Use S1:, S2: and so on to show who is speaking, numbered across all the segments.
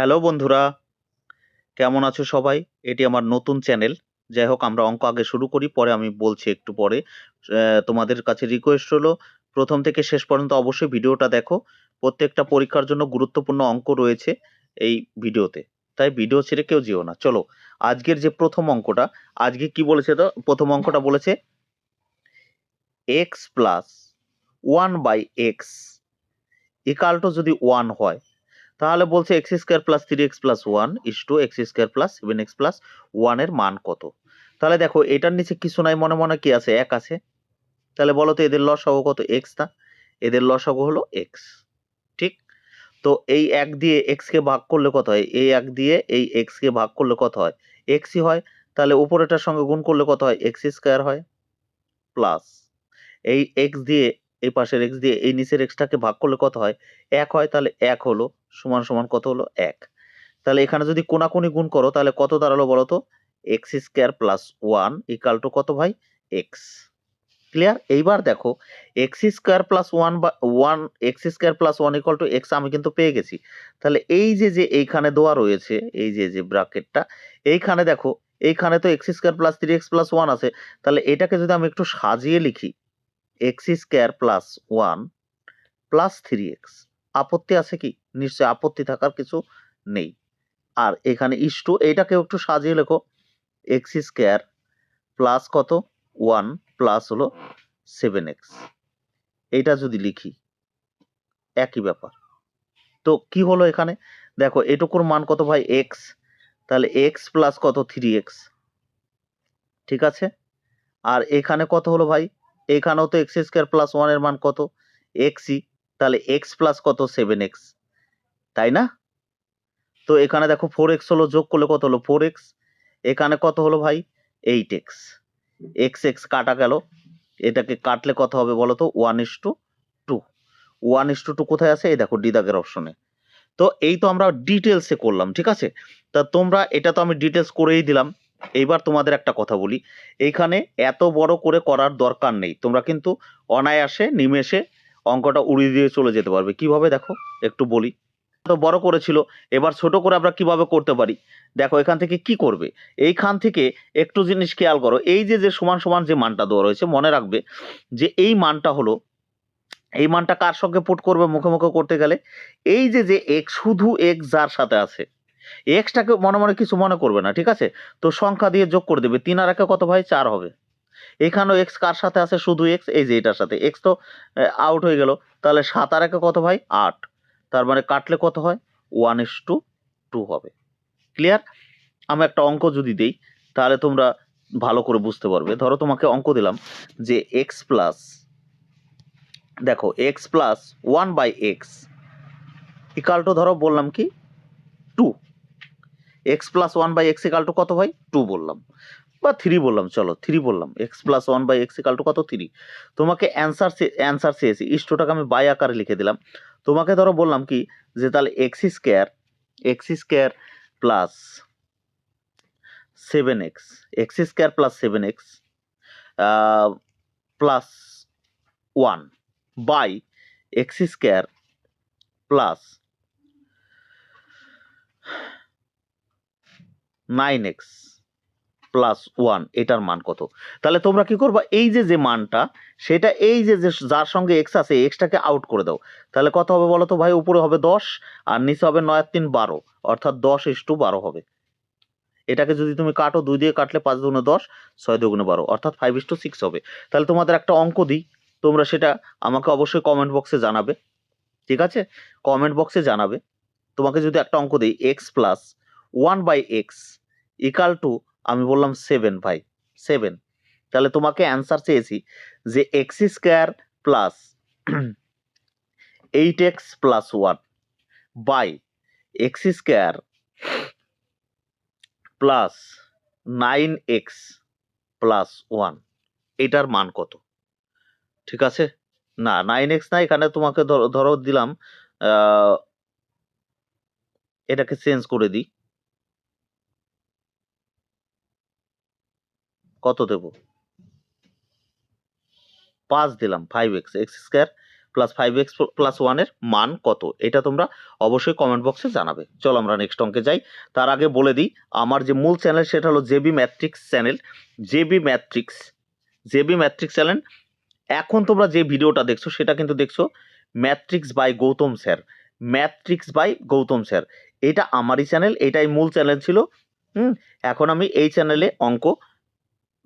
S1: Hello বন্ধুরা, কেমন আছো সবাই? এটি আমার নতুন চ্যানেল। যাই হোক, আমরা অঙ্ক আগে শুরু করি, পরে আমি বলছি একটু পরে। তোমাদের কাছে রিকোয়েস্ট হলো, প্রথম থেকে শেষ পর্যন্ত অবশ্যই ভিডিওটা দেখো। প্রত্যেকটা পরীক্ষার জন্য গুরুত্বপূর্ণ অঙ্ক রয়েছে এই ভিডিওতে। তাই ভিডিও ছেড়ে কেউ যেও না। চলো, আজকের যে প্রথম অঙ্কটা, আজকে কি বলেছে তো? প্রথম অঙ্কটা বলেছে x plus one by x equal যদি ওয়ান হয় তাহলে বলছে x square plus three x plus one is two x square plus seven x plus ওয়ানের মান কত? তাহলে দেখো, এটার নিচে কিছু নাই, মনে মনে কি আছে? এক আছে। তাহলে বলো তো, এদের লস লসাগু কত? এক্স না এদের লস লসাগু হলো এক্স ঠিক? তো এই এক দিয়ে এক্স কে ভাগ করলে কত হয়? এই এক দিয়ে এই এক্স কে ভাগ করলে কত হয়? এক্সই হয়। তাহলে উপরেটার সঙ্গে গুণ করলে কত হয়? এক্স স্কোয়ার হয়। প্লাস এই এক্স দিয়ে এই পাশের এক্স দিয়ে এই নিচের এক্সটাকে ভাগ করলে কত হয়? এক হয়, তাহলে এক হলো, সমান সমান কত হলো? এক। তাহলে এখানে যদি কোনাকুনি গুণ করো, তাহলে কত দাঁড়াল বলো তো? X square plus one equal to কত ভাই? এক্স ক্লিয়ার এইবার দেখো এক্স স্কোয়ার প্লাস ওয়ান বা one x square plus one equal two x আমি কিন্তু পেয়ে গেছি। তাহলে এই যে যে এইখানে দেওয়া রয়েছে, এই যে যে ব্র্যাকেটটা এইখানে দেখো, এইখানে তো x square plus three x plus one আছে। তাহলে এটাকে যদি আমি একটু সাজিয়ে লিখি x square plus one plus three x. আপত্তি আছে কি? নিশ্চয় আপত্তি থাকার কিছু নেই। আর এখানে ইস টু এইটাকে একটু সাজিয়ে লেখো। এক্স স্কোয়ার প্লাস কত? ওয়ান প্লাস হলো সেভেন এক্স। এইটা যদি লিখি, একই ব্যাপার। তো কি হলো এখানে? দেখো, এটুকুর মান কত ভাই? এক্স। তাহলে এক্স প্লাস কত? Three x. ঠিক আছে? আর এখানে কত হলো ভাই? এখানেও তো এক্স স্কোয়ার প্লাস ওয়ানের মান কত? এক্সই তাহলে এক্স প্লাস কত? সেভেন এক্স তাই না? তো এখানে দেখো ফোর এক্স হলো যোগ করলে কত হলো? ফোর এক্স এখানে কত হলো ভাই? এইট এক্স এক্স এক্স কাটা গেল, এটাকে কাটলে কত হবে বলো তো? One is to two one is to two কোথায় আছে? এই দেখো ডি দাগের অপশনে তো এই তো আমরা ডিটেলসে করলাম, ঠিক আছে? তা তোমরা, এটা তো আমি ডিটেলস করেই দিলাম। এইবার তোমাদের একটা কথা বলি। এইখানে এত বড় করে করার দরকার নেই। তোমরা কিন্তু অনায়াসে, নিমেষে অঙ্কটা উড়িয়ে দিয়ে চলে যেতে পারবে। কীভাবে দেখো? একটু বলি। তো বড় করেছিল, এবার ছোট করে আমরা কীভাবে করতে পারি? দেখো, এখান থেকে কি করবে? এইখান থেকে একটু জিনিস খেয়াল করো। এই যে যে সমান সমান যে মানটা দেওয়া রয়েছে, মনে রাখবে যে এই মানটা হলো, এই মানটা কার সঙ্গে পুট করবে মুখে মুখে করতে গেলে? এই যে যে এক শুধু এক যার সাথে আছে এক্সটাকে মনে মনে কিছু মনে করবে না, ঠিক আছে? তো সংখ্যা দিয়ে যোগ করে দেবে, তিন আর একে কত ভাই? চার হবে। এখানেও এক্স কার সাথে আছে? শুধু এক্স এই যে এটার সাথে। এক্স তো আউট হয়ে গেল। তাহলে সাত আর একে কত ভাই? আট। তার মানে কাটলে কত হয়? ওয়ান ইস টু টু হবে। ক্লিয়ার আমি একটা অঙ্ক যদি দেই, তাহলে তোমরা ভালো করে বুঝতে পারবে। ধরো তোমাকে অঙ্ক দিলাম যে এক্স প্লাস দেখো x plus one by x equal two ধরো বললাম কি? Two x plus one by x equal to কত ভাই টু বললাম। বা থ্রি বললাম, চলো থ্রি বললাম। X plus one by x equal to কত? থ্রি তোমাকে অ্যান্সার অ্যান্সার চেয়েছি। ইস্টোটাকে আমি বাই আকারে লিখে দিলাম। তোমাকে ধরো বললাম কি, যে তাহলে x square x square plus seven x x square plus seven x plus one by x square plus nine x plus one এটার মান কত? তাহলে তোমরা কি করবা? এই যে যে মানটা, সেটা এই যে যে যার সঙ্গে এক্স আছে এক্সটাকে আউট করে দাও। তাহলে কত হবে বলো তো ভাই? উপরে হবে দশ, আর নিচে হবে নয়, তিন, বারো। অর্থাৎ দশ ইস টু বারো হবে। এটাকে যদি তুমি কাটো, দুই দিয়ে কাটলে পাঁচ দুগুণে দশ, ছয় দুগুণে বারো। অর্থাৎ ফাইভ ইস টু সিক্স হবে। তাহলে তোমাদের একটা অঙ্ক দিই। তোমরা সেটা আমাকে অবশ্যই কমেন্ট বক্সে জানাবে। ঠিক আছে? কমেন্ট বক্সে জানাবে। তোমাকে যদি একটা অঙ্ক দিই x plus one by x equal two আমি বললাম সেভেন ভাই সেভেন তাহলে তোমাকে অ্যান্সার চেয়েছি যে x square plus eight x plus one by x square plus nine x plus one এটার মান কত? ঠিক আছে? না নাইন এক্স না, এখানে তোমাকে ধরো দিলাম এটাকে চেঞ্জ করে দিই। কত দেব? পাঁচ দিলাম five x x square plus five x plus ওয়ানের মান কত? এটা তোমরা অবশ্যই কমেন্ট বক্সে জানাবে। চলো আমরা নেক্সট অঙ্কে যাই। তার আগে বলে দিই, আমার যে মূল চ্যানেল সেটা হলো JB matrix channel JB matrix JB matrix channel এখন তোমরা যে ভিডিওটা দেখছ সেটা কিন্তু দেখছ matrix by Gautam sir. Matrix by Gautam sir. এটা আমারই চ্যানেল এটাই মূল চ্যানেল ছিল। হুম, এখন আমি এই চ্যানেলে অঙ্ক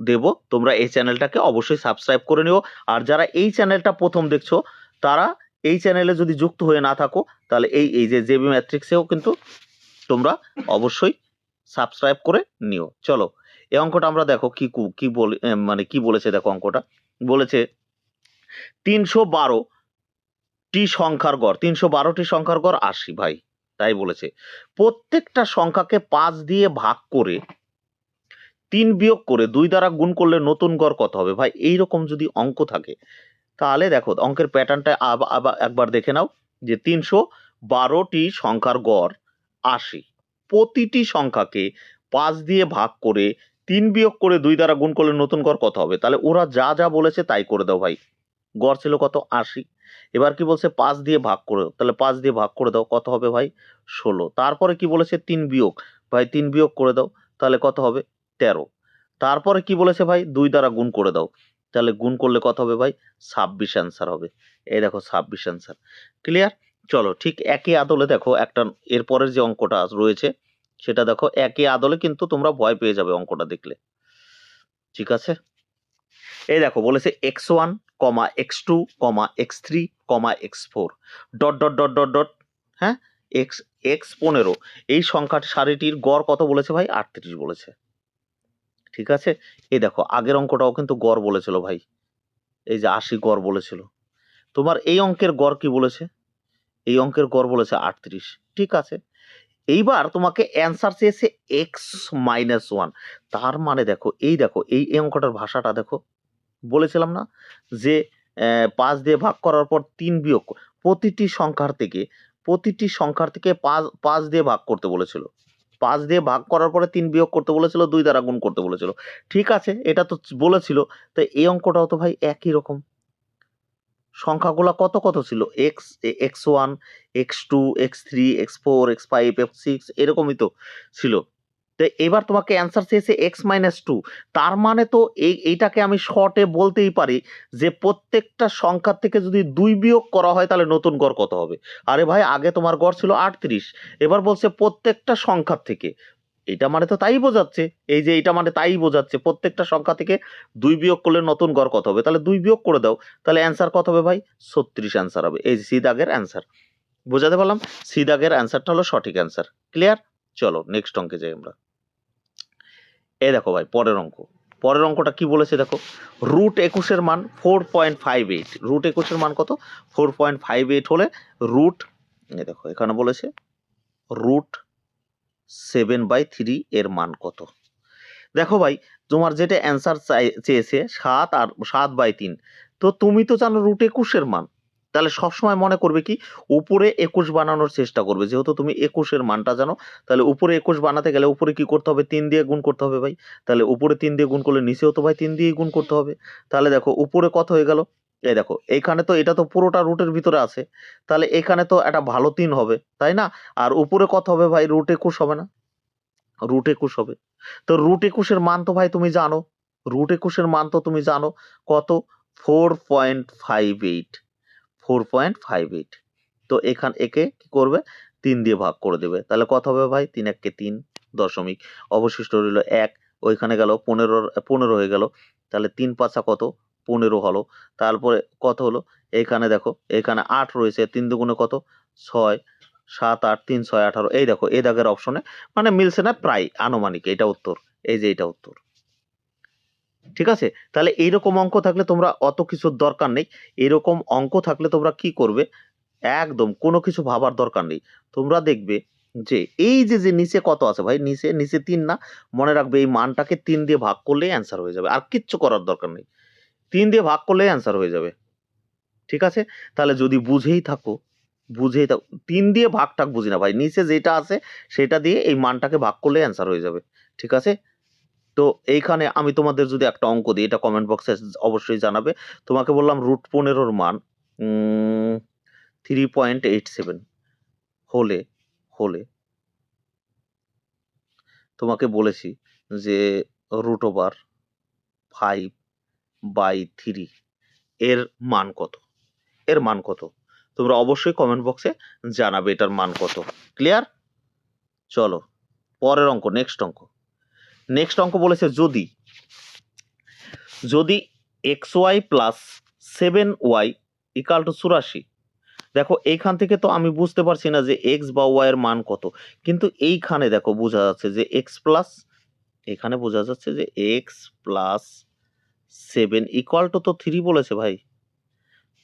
S1: দেব। তোমরা এই চ্যানেলটাকে অবশ্যই সাবস্ক্রাইব করে নিও। আর যারা এই চ্যানেলটা প্রথম দেখছ, তারা এই চ্যানেলে যদি যুক্ত হয়ে না থাকো, তাহলে এই এই যে জেবি ম্যাট্রিক্সেও কিন্তু তোমরা অবশ্যই সাবস্ক্রাইব করে নিও। চলো, এই অঙ্কটা আমরা দেখো কি কু- বলে মানে কি বলেছে দেখো অঙ্কটা। বলেছে, তিনশো বারো টি সংখ্যার গড়, তিনশো বারোটি সংখ্যার গড় আশি ভাই, তাই বলেছে। প্রত্যেকটা সংখ্যাকে পাঁচ দিয়ে ভাগ করে তিন বিয়োগ করে দুই দ্বারা গুণ করলে নতুন গড় কত হবে? ভাই, এইরকম যদি অঙ্ক থাকে, তাহলে দেখো, অঙ্কের প্যাটার্নটা আবার একবার দেখে নাও যে তিনশো বারোটি সংখ্যার গড় আশি। প্রতিটি সংখ্যাকে পাঁচ দিয়ে ভাগ করে তিন বিয়োগ করে দুই দ্বারা গুণ করলে নতুন গড় কত হবে? তাহলে ওরা যা যা বলেছে তাই করে দাও ভাই। গড় ছিল কত? আশি। এবার কি বলছে? পাঁচ দিয়ে ভাগ করে তাহলে পাঁচ দিয়ে ভাগ করে দাও, কত হবে ভাই? ষোলো। তারপরে কি বলেছে? তিন বিয়োগ। ভাই, তিন বিয়োগ করে দাও, তাহলে কত হবে? তেরো। তারপরে কি বলেছে ভাই? দুই দ্বারা গুণ করে দাও। তাহলে গুণ করলে কত হবে ভাই? ছাব্বিশ অ্যান্সার হবে। এই দেখো ছাব্বিশ অ্যান্সার ক্লিয়ার চলো, ঠিক একই আদলে দেখো একটা, এরপরের যে অঙ্কটা রয়েছে, সেটা দেখো একই আদলে কিন্তু তোমরা ভয় পেয়ে যাবে অঙ্কটা দেখলে। ঠিক আছে? এই দেখো, বলেছে x one comma x two comma x three comma x four dot dot dot dot dot হ্যাঁ? এক্স এক্স পনেরো। এই সংখ্যাটি সারিটির গড় কত বলেছে ভাই? আটত্রিশ বলেছে। ঠিক আছে? এই দেখো, আগের অঙ্কটাও কিন্তু গড় বলেছিল ভাই। এই যে আশি গড় বলেছিল। তোমার এই অঙ্কের গড় কি বলেছে? এই অঙ্কের গড় বলেছে আটত্রিশ। ঠিক আছে? এইবার তোমাকে অ্যান্সার চেয়েছে এক্স মাইনাস ওয়ান তার মানে দেখো, এই দেখো, এই অঙ্কটার ভাষাটা দেখো। বলেছিলাম না যে পাঁচ দিয়ে ভাগ করার পর তিন বিয়োগ প্রতিটি সংখ্যার থেকে, প্রতিটি সংখ্যার থেকে পাঁচ পাঁচ দিয়ে ভাগ করতে বলেছিল। পাঁচ দিয়ে ভাগ করার পরে তিন বিয়োগ করতে বলেছিল, দুই দ্বারা গুণ করতে বলেছিল। ঠিক আছে, এটা তো বলেছিল, তো এই অঙ্কটাও তো ভাই একই রকম। সংখ্যাগুলো কত কত ছিল? X x one x two x three x four x five x six এরকমই তো ছিল। তো এবার তোমাকে অ্যান্সার চেয়েছে এক্স মাইনাস টু তার মানে তো এই, এইটাকে আমি শর্টে বলতেই পারি যে প্রত্যেকটা সংখ্যার থেকে যদি দুই বিয়োগ করা হয় তাহলে নতুন গড় কত হবে? আরে ভাই, আগে তোমার গড় ছিল আটত্রিশ। এবার বলছে প্রত্যেকটা সংখ্যার থেকে। এটা মানে তো তাই বোঝাচ্ছে। এই যে এটা মানে তাই বোঝাচ্ছে। প্রত্যেকটা সংখ্যা থেকে দুই বিয়োগ করলে নতুন গড় কত হবে? তাহলে দুই বিয়োগ করে দাও। তাহলে অ্যান্সার কত হবে ভাই? ছত্রিশ অ্যান্সার হবে। এই সি দাগের অ্যান্সার বোঝাতে পারলাম? সি দাগের অ্যান্সারটা হলো সঠিক অ্যান্সার ক্লিয়ার চলো নেক্সট অঙ্কে যাই আমরা। এই দেখো ভাই, পরের অঙ্ক। পরের অঙ্কটা কি বলেছে দেখো? রুট একুশের মান four point five eight root একুশের মান কত? ফোর পয়েন্ট ফাইভ এইট হলে রুট এই দেখো, এখানে বলেছে রুট সেভেন বাই থ্রি এর মান কত? দেখো ভাই, তোমার যেটা অ্যান্সার চাই, চেয়েছে, সাত আর, সাত বাই তিন। তো তুমি তো জানো রুট একুশের মান। তাহলে সবসময় মনে করবে কি? উপরে একুশ বানানোর চেষ্টা করবে। যেহেতু তুমি একুশের মানটা জানো, তাহলে উপরে একুশ বানাতে গেলে উপরে কি করতে হবে? তিন দিয়ে গুণ করতে হবে ভাই। তাহলে উপরে তিন দিয়ে গুণ করলে নিচেও তো ভাই তিন দিয়েই গুণ করতে হবে। তাহলে দেখো, উপরে কত হয়ে গেল? এই দেখো, এইখানে তো এটা তো পুরোটা রুটের ভিতরে আছে। তাহলে এখানে তো একটা ভালো তিন হবে, তাই না? আর উপরে কত হবে ভাই? রুট একুশ হবে না? রুট একুশ হবে। তো রুট একুশের মান তো ভাই তুমি জানো। রুট একুশের মান তো তুমি জানো কত? Four point five eight four point five eight তো এখান, একে কি করবে? তিন দিয়ে ভাগ করে দেবে। তাহলে কত হবে ভাই? তিন এককে তিন দশমিক। অবশিষ্ট রইল এক। ওইখানে গেল পনেরো পনেরো হয়ে গেল। তাহলে তিন পাঁচা কত? পনেরো হলো। তারপরে কত হলো? এখানে দেখো এখানে আট রয়েছে। তিন দুগুণে কত? ছয়। সাত, আট, তিন, ছয়, আঠারো। এই দেখো, এই দাগের অপশনে মানে মিলছে না প্রায় আনুমানিক। এটা উত্তর। এই যে এটা উত্তর। ঠিক আছে? তাহলে এইরকম অঙ্ক থাকলে তোমরা অত কিছুর দরকার নেই। এরকম অঙ্ক থাকলে তোমরা কি করবে? একদম কোনো কিছু ভাবার দরকার নেই। তোমরা দেখবে যে এই যে যে নিচে কত আছে ভাই? নিচে নিচে তিন না? মনে রাখবে এই মানটাকে তিন দিয়ে ভাগ করলেই অ্যান্সার হয়ে যাবে। আর কিচ্ছু করার দরকার নেই। তিন দিয়ে ভাগ করলেই অ্যান্সার হয়ে যাবে। ঠিক আছে? তাহলে যদি বুঝেই থাকো বুঝেই থাকো, তিন দিয়ে ভাগ টাক বুঝি না ভাই। নিচে যেটা আছে, সেটা দিয়ে এই মানটাকে ভাগ করলে অ্যান্সার হয়ে যাবে। ঠিক আছে? তো এইখানে আমি তোমাদের যদি একটা অঙ্ক দিই, এটা কমেন্ট বক্সে অবশ্যই জানাবে। তোমাকে বললাম রুট পনেরোর মান থ্রি পয়েন্ট এইট সেভেন হলে হলে, তোমাকে বলেছি যে root over five by three এর মান কত? এর মান কত? তোমরা অবশ্যই কমেন্ট বক্সে জানাবে এটার মান কত। ক্লিয়ার চলো, পরের অঙ্ক নেক্সট অঙ্ক। নেক্সট অঙ্ক বলেছে যদি। যদি x y plus seven y equal to চুরাশি। দেখো, এইখান থেকে তো আমি বুঝতে পারছি না যে এক্স বা ওয়াই এর মান কত। কিন্তু এইখানে দেখো, বোঝা যাচ্ছে যে এক্স প্লাস এখানে বোঝা যাচ্ছে যে x plus seven equal to তো থ্রি বলেছে ভাই।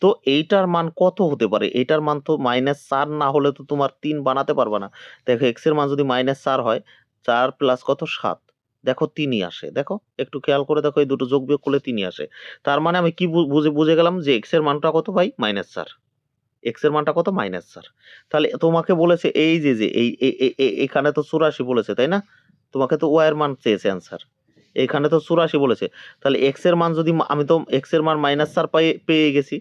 S1: তো এইটার মান কত হতে পারে? এইটার মান তো মাইনাস চার না হলে তো তোমার তিন বানাতে পারবে না। দেখো এক্সের মান যদি মাইনাস চার হয়, চার প্লাস কত? সাত। দেখো তিনই আসে। দেখো, একটু খেয়াল করে দেখো এই দুটো যোগ বিয়োগ করলে তিনই আসে। তার মানে আমি কি বুঝে বুঝে গেলাম যে এক্সের মানটা কত ভাই? মাইনাস চার এক্সের মানটা কত? মাইনাস চার তাহলে তোমাকে বলেছে এই যে যে এই এখানে তো চুরাশি বলেছে, তাই না? তোমাকে তো ওয়াই এর মান চেয়েছে অ্যান্সার এখানে তো চুরাশি বলেছে। তাহলে এক্সের মান যদি আমি তো এক্সের মান মাইনাস চার পেয়ে পেয়ে গেছি।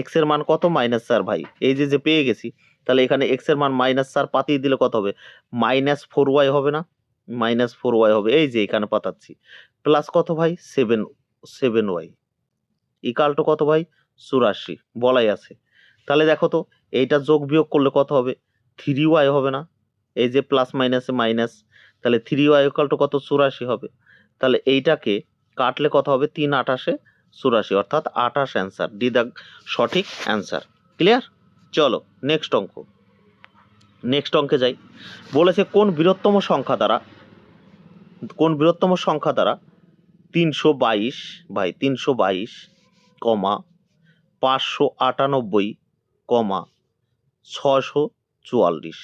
S1: এক্সের মান কত? মাইনাস চার ভাই। এই যে যে পেয়ে গেছি। তাহলে এখানে এক্সের মান মাইনাস চার পাতিয়ে দিলে কত হবে? মাইনাস ফোর ওয়াই হবে না? মাইনাস ফোর ওয়াই হবে, এই যে এখানে পাতাচ্ছি। প্লাস কত ভাই? Seven seven y. ইকাল কত ভাই? চুরাশি, বলাই আছে। তাহলে দেখো তো, এইটা যোগ বিয়োগ করলে কত হবে? থ্রি ওয়াই হবে না? এই যে প্লাস মাইনাসে মাইনাস, তাহলে থ্রি ওয়াই ইকাল টু কত? চুরাশি হবে। তাহলে এইটাকে কাটলে কত হবে? তিন আঠাশে চুরাশি, অর্থাৎ আঠাশ অ্যান্সার। ডি দ্য সঠিক অ্যান্সার। ক্লিয়ার? চলো, নেক্সট অঙ্ক। নেক্সট অঙ্কে যাই। বলেছে কোন বৃহত্তম সংখ্যা দ্বারা কোন বৃহত্তম সংখ্যা দ্বারা? তিনশো বাইশ বাই তিনশো বাইশ কমা পাঁচশো আটানব্বই কমা ছশো চুয়াল্লিশ।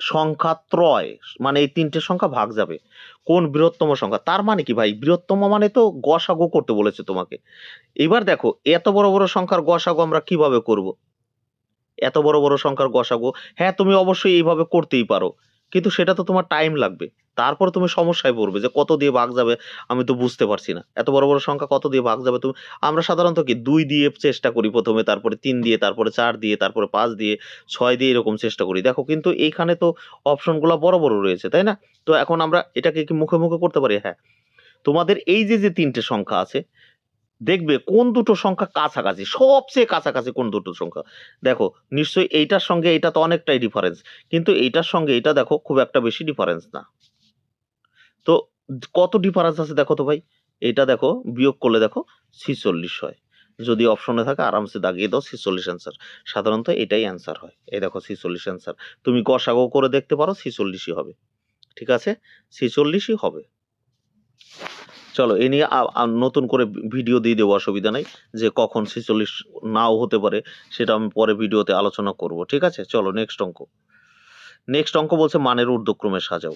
S1: সংখ্যা ত্রয় মানে এই তিনটে সংখ্যা ভাগ যাবে। কোন বৃহত্তম সংখ্যা? তার মানে কি ভাই? বৃহত্তম মানে তো গসাগু করতে বলেছে তোমাকে। এবার দেখো, এত বড় বড় সংখ্যার গসাগু আমরা কীভাবে করব? এত বড় বড় সংখ্যার গসাগু? হ্যাঁ তুমি অবশ্যই এইভাবে করতেই পারো। কিন্তু সেটা তো তোমার টাইম লাগবে। তারপর তুমি সমস্যায় পড়বে যে কত দিয়ে ভাগ যাবে আমি তো বুঝতে পারছি না। এত বড় বড় সংখ্যা কত দিয়ে ভাগ যাবে তুমি? আমরা সাধারণত কি দুই দিয়ে চেষ্টা করি প্রথমে, তারপরে তিন দিয়ে, তারপরে চার দিয়ে, তারপরে পাঁচ দিয়ে, ছয় দিয়ে এরকম চেষ্টা করি। দেখো কিন্তু এইখানে তো অপশনগুলো বড় বড় রয়েছে, তাই না? তো এখন আমরা এটাকে কি মুখে মুখে করতে পারি? হ্যাঁ। তোমাদের এই যে যে তিনটে সংখ্যা আছে, দেখবে কোন দুটো সংখ্যা কাছাকাছি, সবচেয়ে কাছাকাছি কোন দুটো সংখ্যা? দেখো, নিশ্চয়ই এইটার সঙ্গে এটা তো অনেকটাই ডিফারেন্স কিন্তু এইটার সঙ্গে এটা দেখো খুব একটা বেশি ডিফারেন্স না। তো কত ডিফারেন্স আছে দেখো তো ভাই? এটা দেখো, বিয়োগ করলে দেখো ছিচল্লিশ হয়। যদি অপশনে থাকে, আরামসে দাগিয়ে দাও, ছিচল্লিশ অ্যান্সার সাধারণত এটাই অ্যান্সার হয়। এই দেখো ছিচল্লিশ অ্যান্সার তুমি গসাগো করে দেখতে পারো, ছিচল্লিশই হবে। ঠিক আছে? ছিচল্লিশই হবে। চলো, এ নিয়ে নতুন করে ভিডিও দিয়ে দেবো, অসুবিধা নাই। যে কখন ছিচল্লিশ নাও হতে পারে, সেটা আমি পরে ভিডিওতে আলোচনা করব। ঠিক আছে? চলো নেক্সট অঙ্ক। নেক্সট অঙ্ক বলছে মানের ঊর্ধ্বক্রমে সাজাও।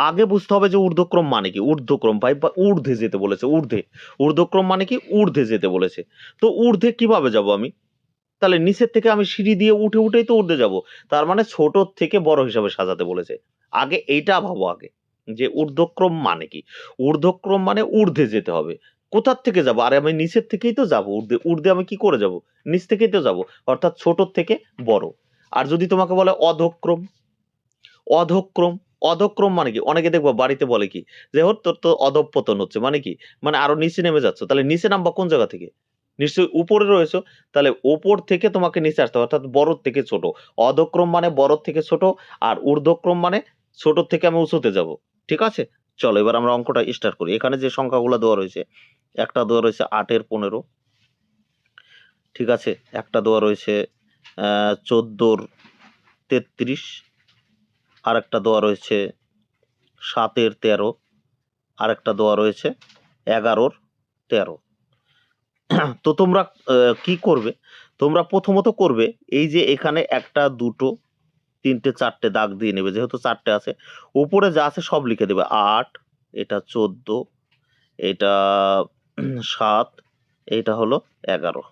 S1: আগে বুঝতে হবে যে ঊর্ধ্বক্রম মানে কি? ঊর্ধ্বক্রম ভাই, বা ঊর্ধ্বে যেতে বলেছে, ঊর্ধ্বে। ঊর্ধ্বক্রম মানে কি? ঊর্ধ্বে যেতে বলেছে। তো ঊর্ধ্বে কীভাবে যাব আমি? তাহলে নিচের থেকে আমি সিঁড়ি দিয়ে উঠে উঠেই তো ঊর্ধ্বে যাব। তার মানে ছোট থেকে বড় হিসাবে সাজাতে বলেছে। আগে এইটা ভাবো আগে, যে ঊর্ধ্বক্রম মানে কি? ঊর্ধ্বক্রম মানে ঊর্ধ্বে যেতে হবে। কোথার থেকে যাব? আরে আমি নিচের থেকেই তো যাব, ঊর্ধ্বে ঊর্ধ্বে আমি কি করে যাব? নিচ থেকেই তো যাব, অর্থাৎ ছোট থেকে বড়। আর যদি তোমাকে বলে অধক্রম অধক্রম অধক্রম মানে কি? অনেকে দেখব বাড়িতে বলে কি? যে হোক, তোর তো অধপতন হচ্ছে। মানে কি? মানে আরও নিচে নেমে যাচ্ছ। তাহলে নিচে নামবা কোন জায়গা থেকে? নিশ্চয়ই উপরে রয়েছো। তাহলে ওপর থেকে তোমাকে নিচে আসতে হবে। অর্থাৎ বড় থেকে ছোট। অধক্রম মানে বড় থেকে ছোট আর ঊর্ধ্বক্রম মানে ছোট থেকে আমি উঁচুতে যাব। ঠিক আছে? চলো, এবার আমরা অঙ্কটা স্টার্ট করি। এখানে যে সংখ্যাগুলো দেওয়া রয়েছে, একটা দেওয়া রয়েছে আটের পনেরো। ঠিক আছে? একটা দেওয়া রয়েছে চোদ্দোর তেত্রিশ। আর একটা রয়েছে সাতের তেরো আর একটা রয়েছে এগারোর তেরো। তো তোমরা কি করবে? তোমরা প্রথমত করবে এই যে এখানে একটা, দুটো, তিনটে, চারটে দাগ দিয়ে নেবে, যেহেতু চারটে আছে উপরে যা আছে সব লিখে দেবে। আট, এটা চোদ্দ, এটা সাত, এটা হলো এগারো।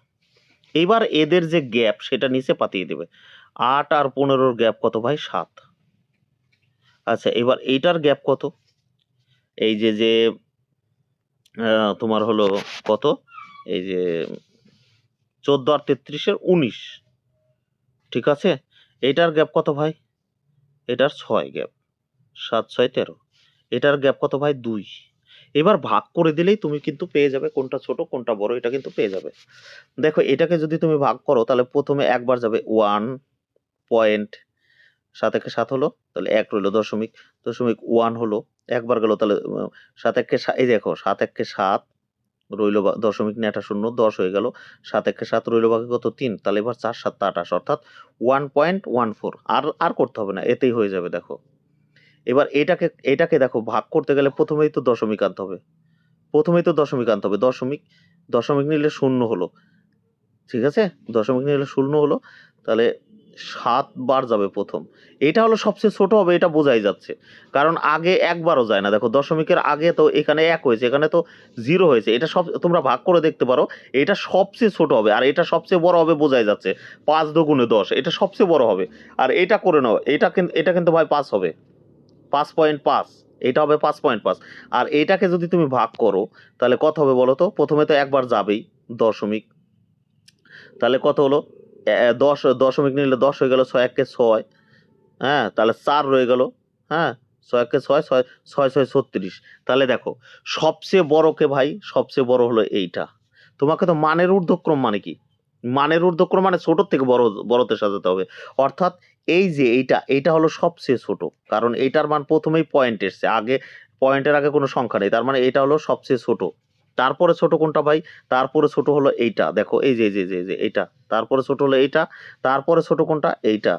S1: এইবার এদের যে গ্যাপ, সেটা নিচে পাতিয়ে দেবে। আট আর পনেরোর গ্যাপ কত ভাই? সাত। আচ্ছা এবার এইটার গ্যাপ কত? এই যে যে তোমার হলো কত? এই যে, চোদ্দ আর তেত্রিশের উনিশ। ঠিক আছে? এটার গ্যাপ কত ভাই? এটার ছয় গ্যাপ। সাত, ছয়, তেরো। এটার গ্যাপ কত ভাই? দুই। এবার ভাগ করে দিলেই তুমি কিন্তু পেয়ে যাবে কোনটা ছোট, কোনটা বড়, এটা কিন্তু পেয়ে যাবে। দেখো, এটাকে যদি তুমি ভাগ করো, তাহলে প্রথমে একবার যাবে ওয়ান পয়েন্ট সাত একে সাত হলো, তাহলে এক রইল দশমিক দশমিক ওয়ান হলো, একবার গেল তাহলে সাত একে এই দেখো, সাত একে সাত রইল দশমিক নেটা শূন্য, দশ হয়ে গেল, সাত একে সাত রইল বাকি কত? তিন, তাহলে এবার চার, সাত আঠাশ অর্থাৎ ওয়ান পয়েন্ট ওয়ান ফোর আর আর করতে হবে না, এতেই হয়ে যাবে, দেখো। এবার এটাকে এটাকে দেখো, ভাগ করতে গেলে প্রথমেই তো দশমিক আনতে হবে, প্রথমেই তো দশমিক আনতে হবে, দশমিক দশমিক নিলে শূন্য হলো, ঠিক আছে? দশমিক নিলে শূন্য হলো, তাহলে সাত বার যাবে প্রথম। এটা হলো সবচেয়ে ছোট হবে এটা বোঝাই যাচ্ছে। কারণ আগে একবারও যায় না। দেখো, দশমিকের আগে তো এখানে এক হয়েছে, এখানে তো জিরো হয়েছে। এটা সব, তোমরা ভাগ করে দেখতে পারো, এটা সবচেয়ে ছোট হবে। আর এটা সবচেয়ে বড় হবে বোঝাই যাচ্ছে, পাঁচ দুগুণে দশ। এটা সবচেয়ে বড় হবে। আর এটা করে নাও, এটা কিন্তু এটা কিন্তু ভাই পাঁচ হবে। পাঁচ পয়েন্ট পাঁচ। এটা হবে পাঁচ পয়েন্ট পাঁচ। আর এটাকে যদি তুমি ভাগ করো, তাহলে কত হবে বলো তো? প্রথমে তো একবার যাবেই দশমিক। তাহলে কত হলো? দশ, দশমিক নিলে দশ হয়ে গেল ছয়, একে ছয়। হ্যাঁ তাহলে চার রয়ে গেল। হ্যাঁ ছয়, একে ছয় ছয় ছয় ছয়, ছত্রিশ। তাহলে দেখো, সবচেয়ে বড়কে ভাই, সবচেয়ে বড় হলো এইটা। তোমাকে তো মানের ঊর্ধ্বক্রম মানে কি? মানের ঊর্ধ্বক্রম মানে ছোটোর থেকে বড়, বড়তে সাজাতে হবে। অর্থাৎ এই যে এইটা এইটা হলো সবচেয়ে ছোট। কারণ এইটার মান প্রথমেই পয়েন্ট এসছে। আগে পয়েন্টের আগে কোনো সংখ্যা নেই। তার মানে এটা হলো সবচেয়ে ছোট। তারপরে ছোট কোনটা ভাই? তারপরে ছোট হলো এইটা। দেখো এই যে এই যে এই যে, এইটা। তারপরে ছোট হলো এইটা, তারপরে ছোট কোনটা? এইটা।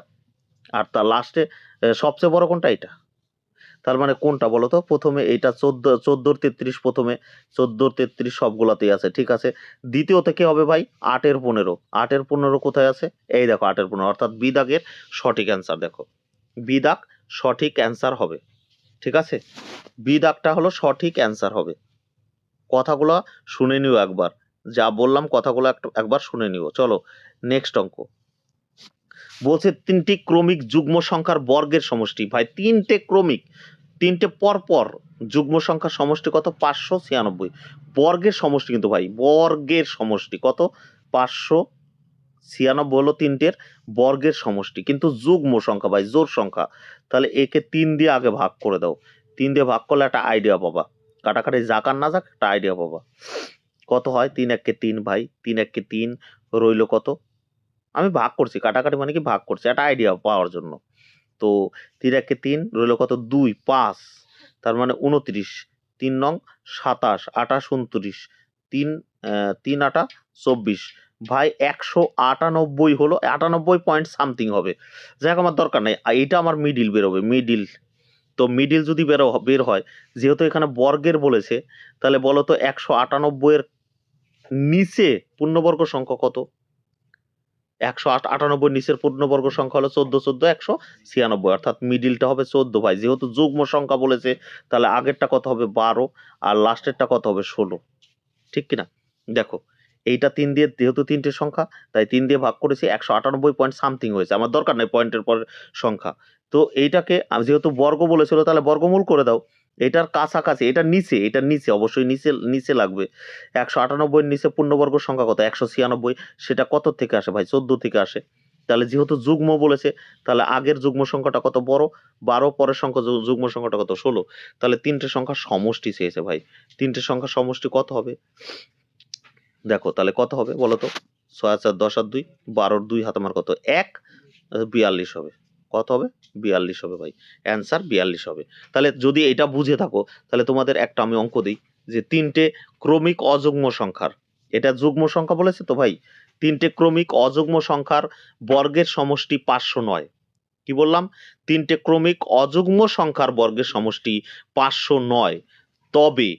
S1: আর তার লাস্টে সবচেয়ে বড় কোনটা? এইটা। তার মানে কোনটা বলো তো? প্রথমে এইটা চোদ্দ, চোদ্দোর তেত্রিশ প্রথমে, চোদ্দোর তেত্রিশ সবগুলাতেই আছে, ঠিক আছে? দ্বিতীয়তে কি হবে ভাই? আটের পনেরো। আটের পনেরো কোথায় আছে? এই দেখো আটের পনেরো, অর্থাৎ বিদাগের সঠিক অ্যান্সার দেখো। বিদাগ সঠিক অ্যান্সার হবে, ঠিক আছে? বিদাগটা হলো সঠিক অ্যান্সার হবে। কথাগুলো শুনে নিও একবার। যা বললাম কথাগুলো একবার শুনে নিও। চলো নেক্সট অঙ্ক। বলছে তিনটি ক্রমিক যুগ্ম সংখ্যার বর্গের সমষ্টি। ভাই, তিনটে ক্রমিক, তিনটে পরপর যুগ্ম সংখ্যার সমষ্টি কত? পাঁচশো ছিয়ানব্বই। বর্গের সমষ্টি কিন্তু ভাই, বর্গের সমষ্টি কত? পাঁচশো ছিয়ানব্বই হলো তিনটের বর্গের সমষ্টি। কিন্তু যুগ্ম সংখ্যা ভাই জোর সংখ্যা। তাহলে একে তিন দিয়ে আগে ভাগ করে দাও। তিন দিয়ে ভাগ করলে একটা আইডিয়া পাবা। কাটাকাটি যাক আর না যাক, একটা আইডিয়া পাবা। কত হয়? তিন এককে তিন ভাই, তিন এককে তিন রইল কত? আমি ভাগ করছি, কাটাকাটি মানে কি ভাগ করছি, একটা আইডিয়া পাওয়ার জন্য। তো তিন একে তিন রইল কত? দুই, পাঁচ। তার মানে উনত্রিশ তিন নং সাতাশ, আঠাশ উনত্রিশ তিন তিন আটা চব্বিশ। ভাই, একশো আটানব্বই হলো, আটানব্বই পয়েন্ট সামথিং হবে। যাই আমার দরকার নেই। এইটা আমার মিডিল বেরোবে মিডিল তো মিডিল যদি বেরো, বের হয়, যেহেতু এখানে বর্গের বলেছে, তাহলে বলো তো একশো আটানব্বইয়ের নিচে পূর্ণবর্গ সংখ্যা কত? একশো আট, আটানব্বই নিচের পূর্ণবর্গ সংখ্যা হলো চোদ্দ চোদ্দ, একশো ছিয়ানব্বই। অর্থাৎ মিডিলটা হবে চোদ্দ ভাই। যেহেতু যুগ্ম সংখ্যা বলেছে, তাহলে আগেরটা কত হবে? বারো। আর লাস্টেরটা কত হবে? ষোলো। ঠিক কিনা? দেখো, এইটা তিন দিয়ে, যেহেতু তিনটে সংখ্যা, তাই তিন দিয়ে ভাগ করেছি, একশো আটানব্বই পয়েন্ট সামথিং হয়েছে। আমার দরকার নেই পয়েন্টের পর সংখ্যা। তো এইটাকে যেহেতু বর্গ বলেছিল, তাহলে বর্গমূল করে দাও। এটার কাছাকাছি, এটা নিচে এটা নিচে, অবশ্যই নিচে নিচে লাগবে। একশো আটানব্বইয়ের নিচে পূর্ণবর্গ সংখ্যা কত? একশো ছিয়ানব্বই, সেটা কত থেকে আসে ভাই? চোদ্দ থেকে আসে। তাহলে যেহেতু যুগ্ম বলেছে, তাহলে আগের যুগ্ম সংখ্যাটা কত বড়? বারো, পরের সংখ্যা যুগ্ম সংখ্যাটা কত? ষোলো। তাহলে তিনটে সংখ্যা সমষ্টি চেয়েছে ভাই। তিনটে সংখ্যা সমষ্টি কত হবে? দেখো, তাহলে কত হবে বলো তো? ছয় চার দশ আর দুই, বারোর দুই হাত আমার কত? এক, বিয়াল্লিশ হবে। কত হবে? বিয়াল্লিশ হবে ভাই। অ্যান্সার বিয়াল্লিশ হবে। তাহলে যদি এটা বুঝে থাকো, তাহলে তোমাদের একটা আমি অঙ্ক দিই যে তিনটে ক্রমিক অযুগ্ম সংখ্যার। এটা যুগ্ম সংখ্যা বলেছে তো ভাই? তিনটে ক্রমিক অযুগ্ম সংখ্যার বর্গের সমষ্টি পাঁচশো নয়। কি বললাম? তিনটে ক্রমিক অযুগ্ম সংখ্যার বর্গের সমষ্টি পাঁচশো নয়। তবে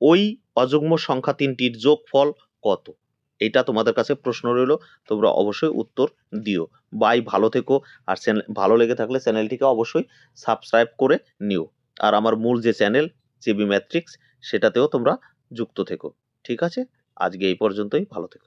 S1: ওই অযুগ্ম সংখ্যা তিনটির যোগফল কত? এটা তোমাদের কাছে প্রশ্ন রইল, তোমরা অবশ্যই উত্তর দিও। বাই ভালো থেকো। আর চ্যানেল ভালো লেগে থাকলে চ্যানেলটিকে অবশ্যই সাবস্ক্রাইব করে নিও। আর আমার মূল যে চ্যানেল জিবি ম্যাট্রিক্স সেটাতেও তোমরা যুক্ত থেকো। ঠিক আছে? আজকে এই পর্যন্তই, ভালো থেকো।